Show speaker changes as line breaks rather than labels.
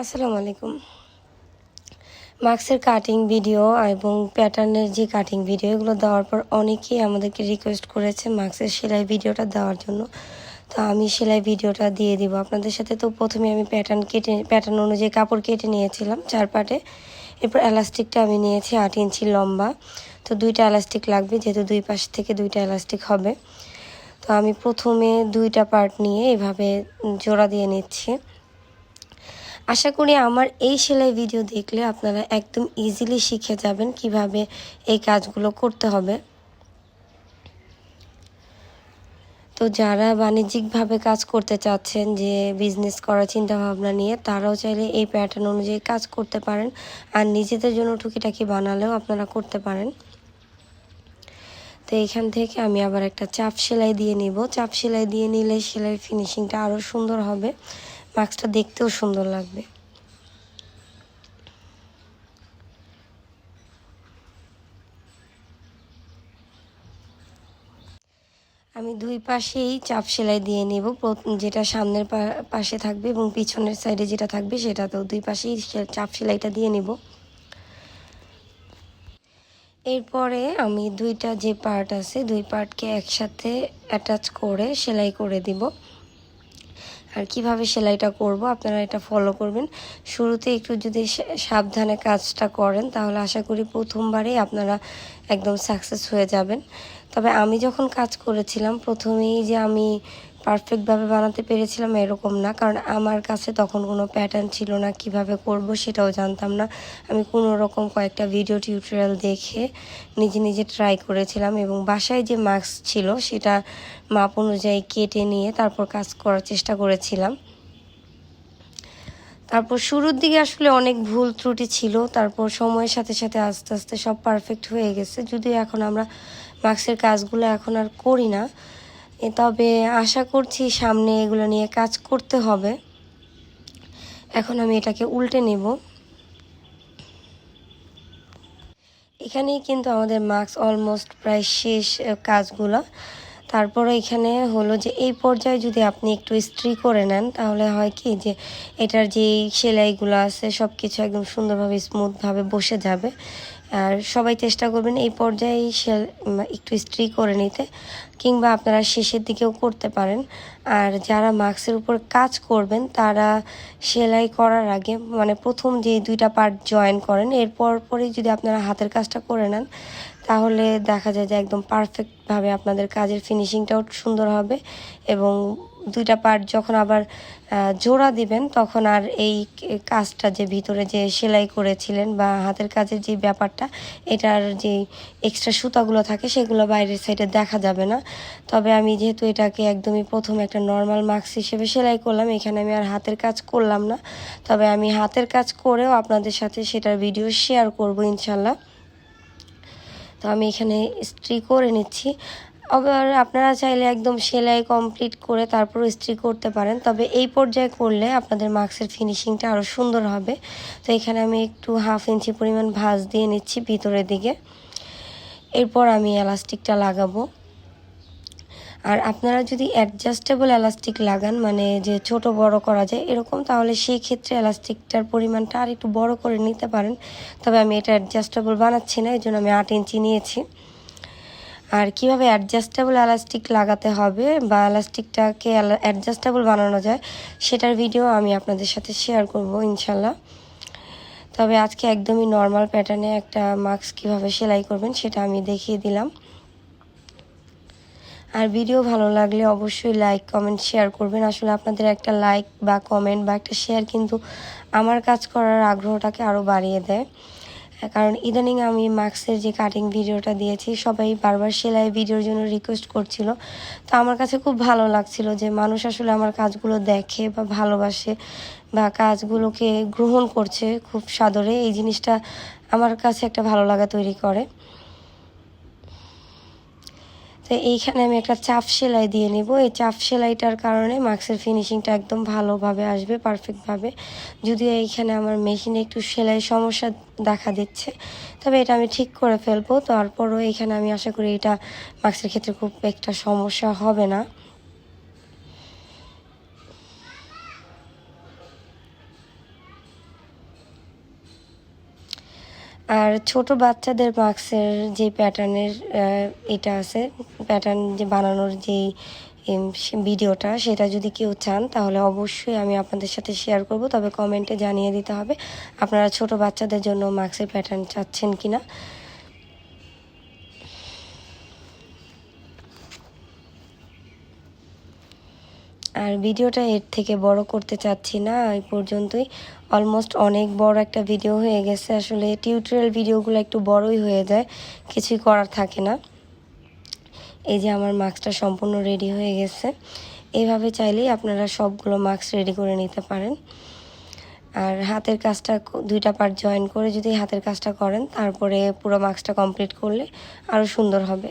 আসসালামু আলাইকুম। মাস্কের কাটিং ভিডিও এবং প্যাটার্নের যে কাটিং ভিডিও এগুলো দেওয়ার পর অনেকেই আমাদেরকে রিকোয়েস্ট করেছে মাস্কের সেলাই ভিডিওটা দেওয়ার জন্য। তো আমি সেলাই ভিডিওটা দিয়ে দিব। আপনাদের সাথে তো প্রথমে আমি প্যাটার্ন কেটে প্যাটার্ন অনুযায়ী কাপড় কেটে নিয়েছিলাম চার পাটে এরপর এলাস্টিকটা আমি নিয়েছি আট ইঞ্চি লম্বা। তো দুইটা এলাস্টিক লাগবে, যেহেতু দুই পাশ থেকে দুইটা এলাস্টিক হবে। তো আমি প্রথমে দুইটা পার্ট নিয়ে এভাবে জোড়া দিয়ে নিচ্ছি। আশা করি আমার এই সেলাই ভিডিও দেখলে আপনারা একদম ইজিলি শিখে যাবেন কীভাবে এই কাজগুলো করতে হবে। তো যারা বাণিজ্যিকভাবে কাজ করতে চাচ্ছেন, যে বিজনেস করার চিন্তা ভাবনা নিয়ে, তারাও চাইলে এই প্যাটার্ন অনুযায়ী কাজ করতে পারেন। আর নিজেদের জন্য টুকিটাকি বানালেও আপনারা করতে পারেন। তো এখান থেকে আমি আবার একটা চাপ সেলাই দিয়ে নিব। চাপ সেলাই দিয়ে নিলে সেলাই ফিনিশিংটা আরও সুন্দর হবে। মাস্কটা দেখতেও সুন্দর লাগবে। আমি দুই পাশেই চাপ সেলাই দিয়ে নেব। যেটা সামনের পাশে থাকবে এবং পিছনের সাইডে যেটা থাকবে সেটা তো দুই পাশেই চাপ সেলাইটা দিয়ে নেব। এরপরে আমি দুইটা যে পার্ট আছে, দুই পার্টকে একসাথে অ্যাটাচ করে সেলাই করে দিব। আর কীভাবে সেলাইটা করব আপনারা এটা ফলো করবেন। শুরুতে একটু যদি সাবধানে কাজটা করেন, তাহলে আশা করি প্রথমবারেই আপনারা একদম সাকসেস হয়ে যাবেন। তবে আমি যখন কাজ করেছিলাম, প্রথমেই যে আমি পারফেক্টভাবে বানাতে পেরেছিলাম এরকম না। কারণ আমার কাছে তখন কোনো প্যাটার্ন ছিল না কীভাবে করব সেটাও জানতাম না। আমি কোনো রকম কয়েকটা ভিডিও টিউটোরিয়াল দেখে নিজে নিজে ট্রাই করেছিলাম এবং বাসায় যে মাস্ক ছিল সেটা মাপ অনুযায়ী কেটে নিয়ে তারপর কাজ করার চেষ্টা করেছিলাম। তারপর শুরুর দিকে আসলে অনেক ভুল ত্রুটি ছিল। তারপর সময়ের সাথে সাথে আস্তে আস্তে সব পারফেক্ট হয়ে গেছে। যদিও এখন আমরা মাস্কের কাজগুলো এখন আর করি না। তবে আশা করছি সামনে এগুলো নিয়ে কাজ করতে হবে। এখন আমি এটাকে উল্টে নেব। এখানেই কিন্তু আমাদের মাস্ক অলমোস্ট প্রায় শেষ কাজগুলো। তারপরে এখানে হলো যে এই পর্যায়ে যদি আপনি একটু স্ত্রি করে নেন, তাহলে হয় কি যে এটার যে সেলাইগুলো আছে সব কিছু একদম সুন্দরভাবে স্মুথভাবে বসে যাবে। আর সবাই চেষ্টা করবেন এই পর্যায়ে শেল একটু স্ত্রি করে নিতে, কিংবা আপনারা শেষের দিকেও করতে পারেন। আর যারা মাস্কের উপর কাজ করবেন, তারা সেলাই করার আগে মানে প্রথম যে দুইটা পার্ট জয়েন করেন, এরপর পরই যদি আপনারা হাতের কাজটা করে নেন, তাহলে দেখা যায় যে একদম পারফেক্টভাবে আপনাদের কাজের ফিনিশিংটাও সুন্দর হবে এবং দুইটা পার্ট যখন আবার জোড়া দিবেন, তখন আর এই কাজটা যে ভিতরে যে সেলাই করেছিলেন বা হাতের কাজের যে ব্যাপারটা, এটার যে এক্সট্রা সুতাগুলো থাকে সেগুলো বাইরের সাইডে দেখা যাবে না। তবে আমি যেহেতু এটাকে একদমই প্রথম একটা নর্মাল মাস্ক হিসেবে সেলাই করলাম, এখানে আমি আর হাতের কাজ করলাম না। তবে আমি হাতের কাজ করেও আপনাদের সাথে সেটার ভিডিও শেয়ার করব ইনশাল্লাহ তো আমি এখানে স্ত্রি করে নিচ্ছি। আবার আপনারা চাইলে একদম সেলাই কমপ্লিট করে তারপর ইস্ত্রি করতে পারেন। তবে এই পর্যায়ে করলে আপনাদের মাস্কের ফিনিশিংটা আরও সুন্দর হবে। তো এখানে আমি একটু হাফ ইঞ্চি পরিমাণ ভাঁজ দিয়ে নিচ্ছি ভিতরের দিকে। এরপর আমি এলাস্টিকটা লাগাবো। আর আপনারা যদি অ্যাডজাস্টেবল এলাস্টিক লাগান মানে যে ছোট বড় করা যায় এরকম, তাহলে সেই ক্ষেত্রে এলাস্টিকটার পরিমাণটা আর একটু বড় করে নিতে পারেন। তবে আমি এটা অ্যাডজাস্টেবল বানাচ্ছি না এই জন্য আমি আট ইঞ্চি নিয়েছি। আর কীভাবে অ্যাডজাস্টেবল এলাস্টিক লাগাতে হবে বা এলাস্টিকটাকে অ্যাডজাস্টেবল বানানো যায়, সেটার ভিডিও আমি আপনাদের সাথে শেয়ার করব ইনশাল্লাহ। তবে আজকে একদমই নর্মাল প্যাটার্নে একটা মাস্ক কীভাবে সেলাই করবেন সেটা আমি দেখিয়ে দিলাম। আর ভিডিও ভালো লাগলে অবশ্যই লাইক কমেন্ট শেয়ার করবেন। আসলে আপনাদের একটা লাইক বা কমেন্ট বা একটা শেয়ার কিন্তু আমার কাজ করার আগ্রহটাকে আরও বাড়িয়ে দেয়। কারণ ইদানিং আমি মাস্কের যে কাটিং ভিডিওটা দিয়েছি, সবাই বারবার সেলাই ভিডিওর জন্য রিকোয়েস্ট করছিল। তো আমার কাছে খুব ভালো লাগছিল যে মানুষ আসলে আমার কাজগুলো দেখে বা ভালোবাসে বা কাজগুলোকে গ্রহণ করছে খুব সাদরে। এই জিনিসটা আমার কাছে একটা ভালো লাগা তৈরি করে। তো এইখানে আমি একটা চাপ সেলাই দিয়ে নিব। এই চাপ সেলাইটার কারণে মাস্কের ফিনিশিংটা একদম ভালোভাবে আসবে পারফেক্টভাবে যদিও এইখানে আমার মেশিনে একটু সেলাই সমস্যা দেখা দিচ্ছে, তবে এটা আমি ঠিক করে ফেলব। তারপরও এইখানে আমি আশা করি এটা মাস্কের ক্ষেত্রে খুব একটা সমস্যা হবে না। আর ছোট বাচ্চাদের মাস্কের যে প্যাটার্নের এটা আছে প্যাটার্ন যে বানানোর যে ভিডিওটা, সেটা যদি কেউ চান, তাহলে অবশ্যই আমি আপনাদের সাথে শেয়ার করব। তবে কমেন্টে জানিয়ে দিতে হবে, আপনারা ছোট বাচ্চাদের জন্য মাস্কের প্যাটার্ন চাচ্ছেন কিনা। আর ভিডিওটা এর থেকে বড় করতে চাচ্ছি না, এই পর্যন্তই। অলমোস্ট অনেক বড় একটা ভিডিও হয়ে গেছে। আসলে টিউটোরিয়াল ভিডিওগুলো একটু বড়ই হয়ে যায়, কিছুই করার থাকে না। এই যে আমার মাস্কটা সম্পূর্ণ রেডি হয়ে গেছে। এইভাবে চাইলেই আপনারা সবগুলো মাস্ক রেডি করে নিতে পারেন। আর হাতের কাজটা দুইটা পার্ট জয়েন করে যদি হাতের কাজটা করেন, তারপরে পুরো মাস্কটা কমপ্লিট করলে আরও সুন্দর হবে।